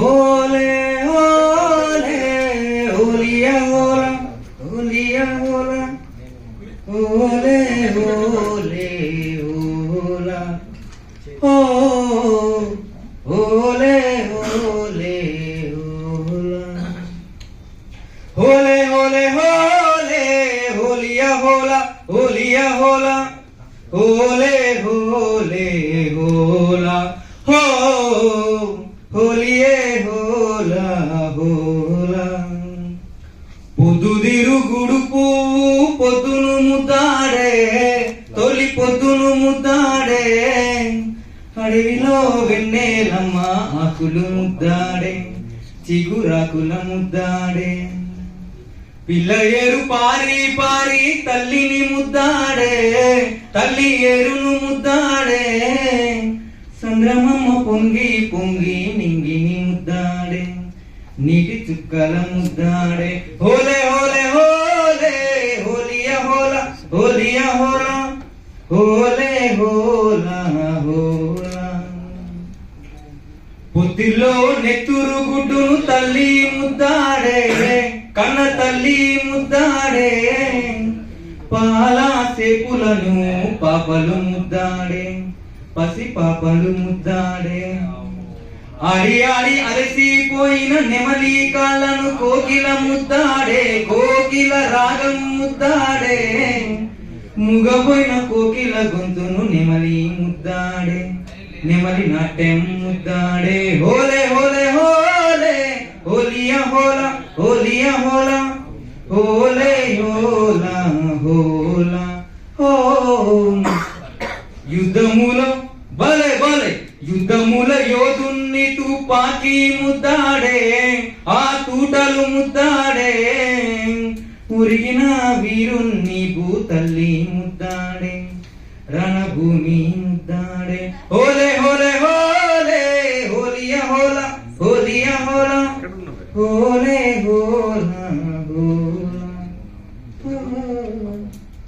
ఓలే ఓలే ఓలియా ఓలా ఓలియా ఓలా ఓలే ఓలే ఓలా ఓ ఓలే ఓలే ఓలా హోలే హోలే హోలే హోలియా హోలా హోలియా హోలా హోలే హోలే పొద్దుదిరుగుడు పువ్వు పొద్దును ముద్దాడే తొలి పొద్దును ముద్దాడే. అడవిలో వెన్నెలమ్మ ఆకులు ముద్దాడే చిగురాకుల ముద్దాడే. పిల్ల ఏరు పారి పారి తల్లిని ముద్దాడే తల్లి ఏరును ముద్దాడే. సంద్రమమ్మ పొంగి పొంగి నింగిని ముద్దాడే. నీటి చుక్కల ముద్దాడే హోలే హోలే హోలే హోలియ హోల హోలియ హోల హోలే హోలా హోలా పొత్తిలో నెత్తురు గుడ్డును తల్లి ముద్దాడే కన్న తల్లి ముద్దాడే. పాల సేపులను పాపలు ముద్దాడే పసి పాపలు ముద్దాడే. ఆడి ఆడి అలసిపోయిన నెమలి కాళ్ళను కోకిల ముద్దాడే కోకిల రాగం ముద్దాడే. ముగపోయిన కోకిల గొంతును నెమలి ముద్దాడే నెమలి నాట్యం ముద్దాడే. హోలే హోలే హోలే హోలియా హోలా హోలియా హోలా హోలే హోలా హోలా ఓ యుద్ధములో బలే బలే యుద్ధముల యోధుణ్ణి తుపాకీ ముద్దాడే ఆ తూటలు ముద్దాడే. ఉరిగిన వీరుణ్ణి భూతల్లి ముద్దాడే రణభూమి ముద్దాడే. హోలే హోలే హోలే హోలియా హోలా హోలియా హోలా హోలే హోలా